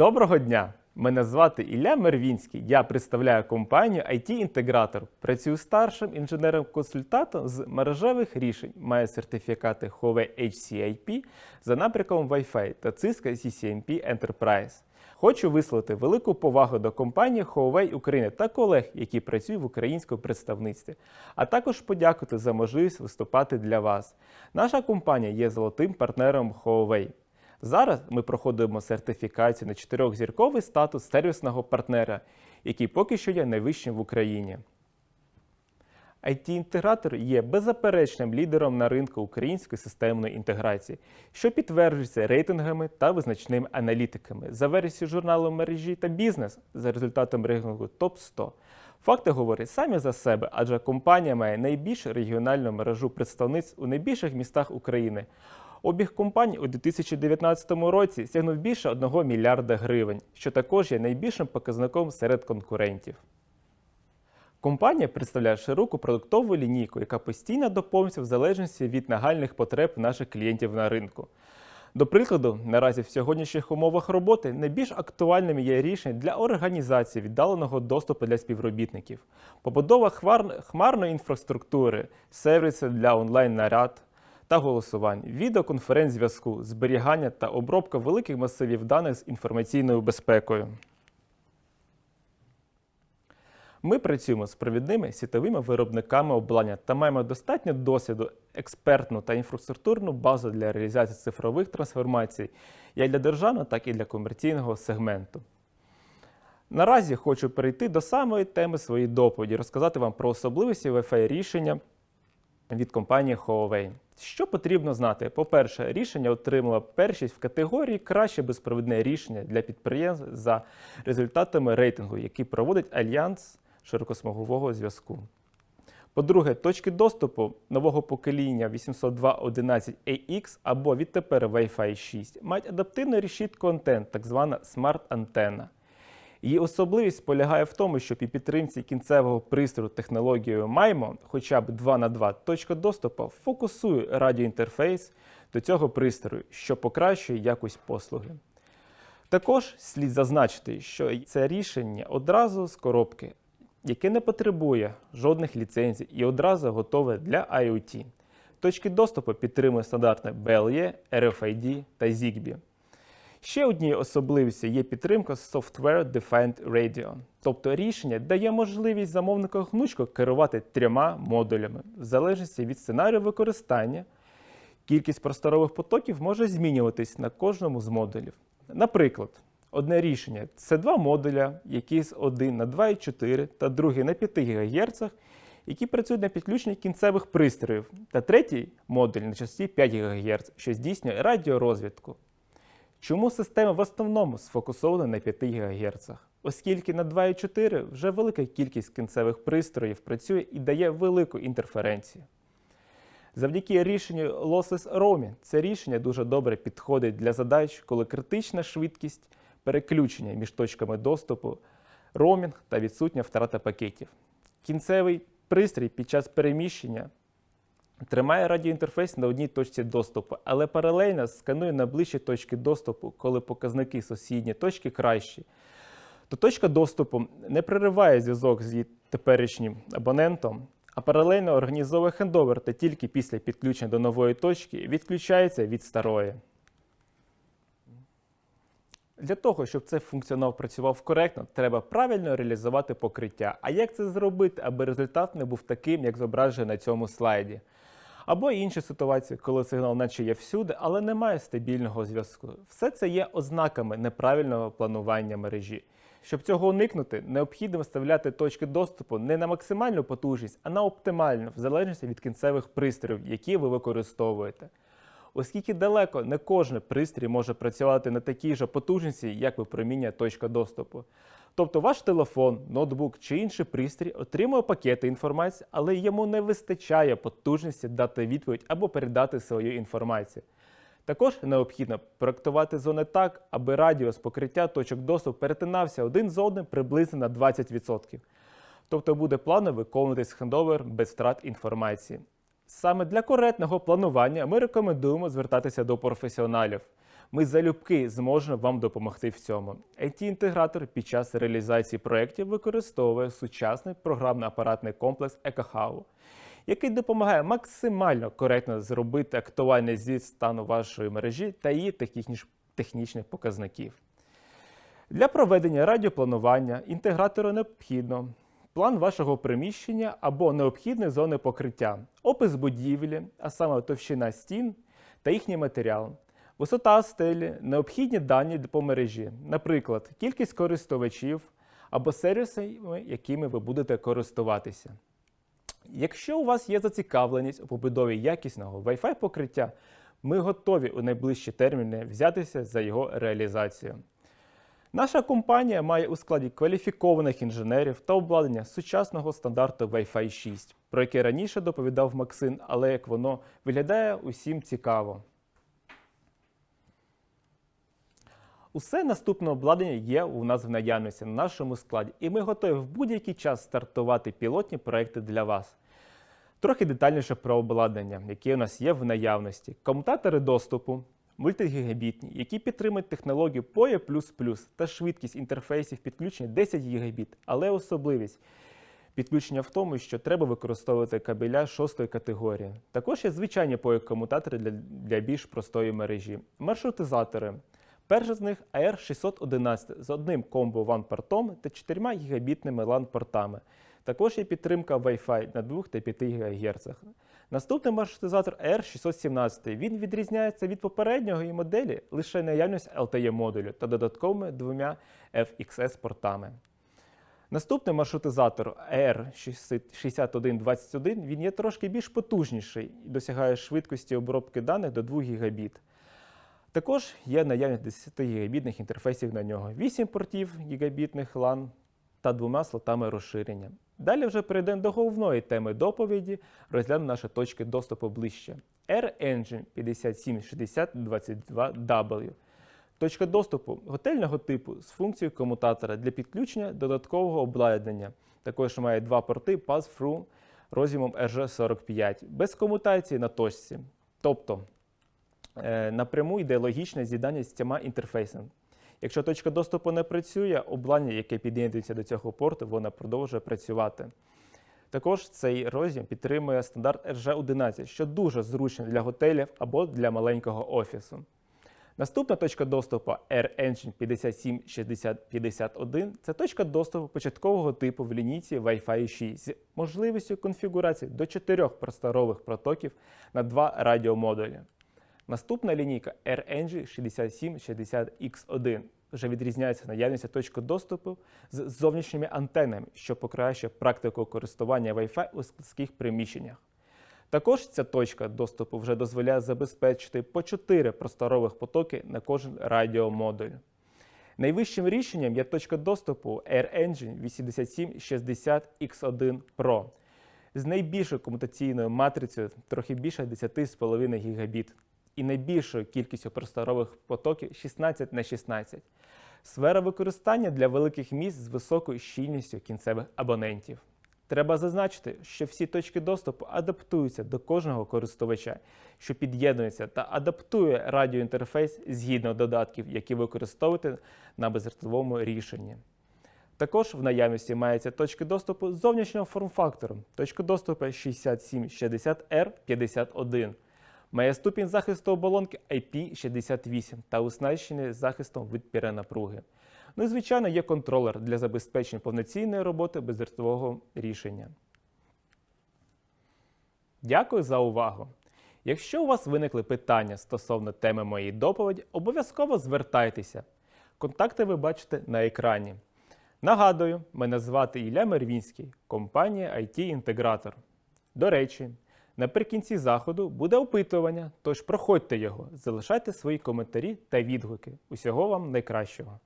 Доброго дня! Мене звати Ілля Мервінський. Я представляю компанію IT-інтегратор. Працюю старшим інженером-консультантом з мережевих рішень. Маю сертифікати Huawei HCIP за напрямком Wi-Fi та Cisco CCNP Enterprise. Хочу висловити велику повагу до компанії Huawei України та колег, які працюють в українському представництві, а також подякувати за можливість виступати для вас. Наша компанія є золотим партнером Huawei. Зараз ми проходимо сертифікацію на чотирьохзірковий статус сервісного партнера, який поки що є найвищим в Україні. IT-інтегратор є беззаперечним лідером на ринку української системної інтеграції, що підтверджується рейтингами та визначними аналітиками за версією журналу мережі та бізнес за результатом рейтингу ТОП 100. Факти говорять самі за себе, адже компанія має найбільшу регіональну мережу представництв у найбільших містах України. Обіг компанії у 2019 році сягнув більше 1 мільярда гривень, що також є найбільшим показником серед конкурентів. Компанія представляє широку продуктову лінійку, яка постійно доповнюється в залежності від нагальних потреб наших клієнтів на ринку. До прикладу, наразі в сьогоднішніх умовах роботи найбільш актуальними є рішення для організації віддаленого доступу для співробітників, побудова хмар- хмарної інфраструктури, сервіси для онлайн-наряд та голосувань, відеоконференц-зв'язку, зберігання та обробка великих масивів даних з інформаційною безпекою. Ми працюємо з провідними світовими виробниками обладнання та маємо достатньо досвіду, експертну та інфраструктурну базу для реалізації цифрових трансформацій як для державного, так і для комерційного сегменту. Наразі хочу перейти до самої теми своєї доповіді, розказати вам про особливості Wi-Fi рішення від компанії Huawei. Що потрібно знати? По-перше, рішення отримало першість в категорії краще безпровідне рішення для підприємств за результатами рейтингу, який проводить Альянс широкосмугового зв'язку. По-друге, точки доступу нового покоління 802.11ax або відтепер Wi-Fi 6 мають адаптивну решітку антен, так звана смарт-антенна. Її особливість полягає в тому, що при підтримці кінцевого пристрою технологією MIMO хоча б 2 на 2 точка доступу фокусує радіоінтерфейс до цього пристрою, що покращує якість послуги. Також слід зазначити, що це рішення одразу з коробки, яке не потребує жодних ліцензій і одразу готове для IoT. Точки доступу підтримує стандартне BLE, RFID та ZigBee. Ще однією особливістю є підтримка Software Defined Radio, тобто рішення дає можливість замовнику гнучко керувати трьома модулями в залежності від сценарію використання. Кількість просторових потоків може змінюватись на кожному з модулів. Наприклад, одне рішення це два модуля, які з 1 на 2,4 та другий на 5 ГГц, які працюють на підключенні кінцевих пристроїв, та третій модуль на частоті 5 ГГц, що здійснює радіорозвідку. Чому система в основному сфокусована на 5 ГГц? Оскільки на 2,4 вже велика кількість кінцевих пристроїв працює і дає велику інтерференцію. Завдяки рішенню Lossless Roaming це рішення дуже добре підходить для задач, коли критична швидкість переключення між точками доступу, роумінг та відсутня втрата пакетів. Кінцевий пристрій під час переміщення тримає радіоінтерфейс на одній точці доступу, але паралельно сканує на ближчі точки доступу, коли показники сусідні точки кращі. То точка доступу не перериває зв'язок з її теперішнім абонентом, а паралельно організовує хендовер та тільки після підключення до нової точки відключається від старої. Для того, щоб цей функціонал працював коректно, треба правильно реалізувати покриття. А як це зробити, аби результат не був таким, як зображено на цьому слайді? Або інші ситуації, коли сигнал наче є всюди, але немає стабільного зв'язку. Все це є ознаками неправильного планування мережі. Щоб цього уникнути, необхідно виставляти точки доступу не на максимальну потужність, а на оптимальну, в залежності від кінцевих пристроїв, які ви використовуєте. Оскільки далеко не кожен пристрій може працювати на такій же потужності, як випромінює точка доступу. Тобто ваш телефон, ноутбук чи інший пристрій отримує пакети інформації, але йому не вистачає потужності дати відповідь або передати свою інформацію. Також необхідно проектувати зони так, аби радіус покриття точок доступу перетинався один з одним приблизно на 20%. Тобто буде плавно виконуватись хендовер без втрат інформації. Саме для коректного планування ми рекомендуємо звертатися до професіоналів. Ми залюбки зможемо вам допомогти в цьому. IT-інтегратор під час реалізації проєктів використовує сучасний програмно-апаратний комплекс EcoHow, який допомагає максимально коректно зробити актуальний звіт стану вашої мережі та її технічних показників. Для проведення радіопланування інтегратору необхідно план вашого приміщення або необхідної зони покриття, опис будівлі, а саме товщина стін та їхній матеріал, висота стелі, необхідні дані по мережі, наприклад, кількість користувачів або сервісами, якими ви будете користуватися. Якщо у вас є зацікавленість у побудові якісного Wi-Fi покриття, ми готові у найближчі терміни взятися за його реалізацію. Наша компанія має у складі кваліфікованих інженерів та обладнання сучасного стандарту Wi-Fi 6, про яке раніше доповідав Максим, але як воно виглядає усім цікаво. Усе наступне обладнання є у нас в наявності на нашому складі, і ми готові в будь-який час стартувати пілотні проекти для вас. Трохи детальніше про обладнання, яке у нас є в наявності. Комутатори доступу мультигігабітні, які підтримують технологію PoE++ та швидкість інтерфейсів підключення 10 Гбіт, але особливість підключення в тому, що треба використовувати кабеля 6 категорії. Також є звичайні PoE-комутатори для, для більш простої мережі. Маршрутизатори. Перший з них AR611 з одним комбо WAN портом та 4 гігабітними LAN портами. Також є підтримка Wi-Fi на 2 та 5 ГГц. Наступний маршрутизатор AR617. Він відрізняється від попереднього і моделі лише наявність LTE модулю та додатковими двома FXS портами. Наступний маршрутизатор AR6121 він є трошки більш потужніший і досягає швидкості обробки даних до 2 Гбіт. Також є наявність 10 гігабітних інтерфейсів на нього, 8 портів гігабітних LAN та двома слотами розширення. Далі вже перейдемо до головної теми доповіді, розглянемо наші точки доступу ближче. R-Engine 576022W. Точка доступу готельного типу з функцією комутатора для підключення додаткового обладнання. Також має два порти Pass-Through роз'ємом RG45 без комутації на точці. Тобто е, напряму йде логічне з'єднання з цими інтерфейсами. Якщо точка доступу не працює, обладнання, яке під'єднується до цього порту, воно продовжує працювати. Також цей роз'єм підтримує стандарт RG11, що дуже зручно для готелів або для маленького офісу. Наступна точка доступу R-Engine 576051 це точка доступу початкового типу в лінійці Wi-Fi 6 з можливістю конфігурації до 4 просторових протоків на два радіомодулі. Наступна лінійка R-Engine 6760X1 вже відрізняється наявністю точки доступу з зовнішніми антенами, що покращує практику користування Wi-Fi у складських приміщеннях. Також ця точка доступу вже дозволяє забезпечити по 4 просторових потоки на кожен радіомодуль. Найвищим рішенням є точка доступу AirEngine 8760X1 Pro з найбільшою комутаційною матрицею трохи більше 10,5 Гбіт і найбільшою кількістю просторових потоків 16 на 16. Сфера використання для великих міст з високою щільністю кінцевих абонентів. Треба зазначити, що всі точки доступу адаптуються до кожного користувача, що під'єднується та адаптує радіоінтерфейс згідно додатків, які використовуєте на бездротовому рішенні. Також в наявності мається точки доступу зовнішнього форм-фактору, точка доступу 6760R51. Має ступінь захисту оболонки IP68 та оснащений захистом від перенапруги. Ну і, звичайно, є контролер для забезпечення повноцінної роботи бездротового рішення. Дякую за увагу! Якщо у вас виникли питання стосовно теми моєї доповіді, обов'язково звертайтеся. Контакти ви бачите на екрані. Нагадую, мене звати Ілля Мервінський, компанія IT-інтегратор. До речі, наприкінці заходу буде опитування, тож проходьте його, залишайте свої коментарі та відгуки. Усього вам найкращого!